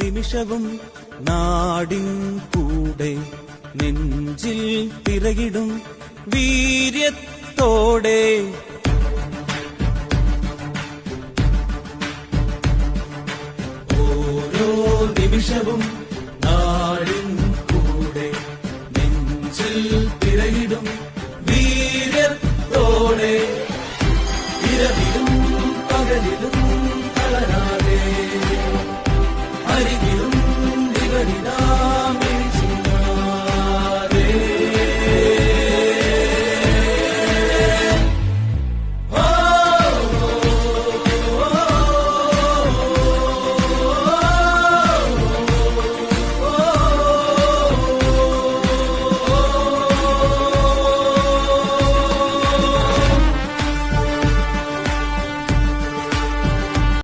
നിമിഷവും നാടിൻ കൂടെ നെഞ്ചിൽ തിരകിടും വീര്യത്തോടെ. ഓരോ നിമിഷവും നാടിൻ കൂടെ നെഞ്ചിൽ തിരകിടും വീര്യത്തോടെ. ഇരവിലും പകലിലും already know.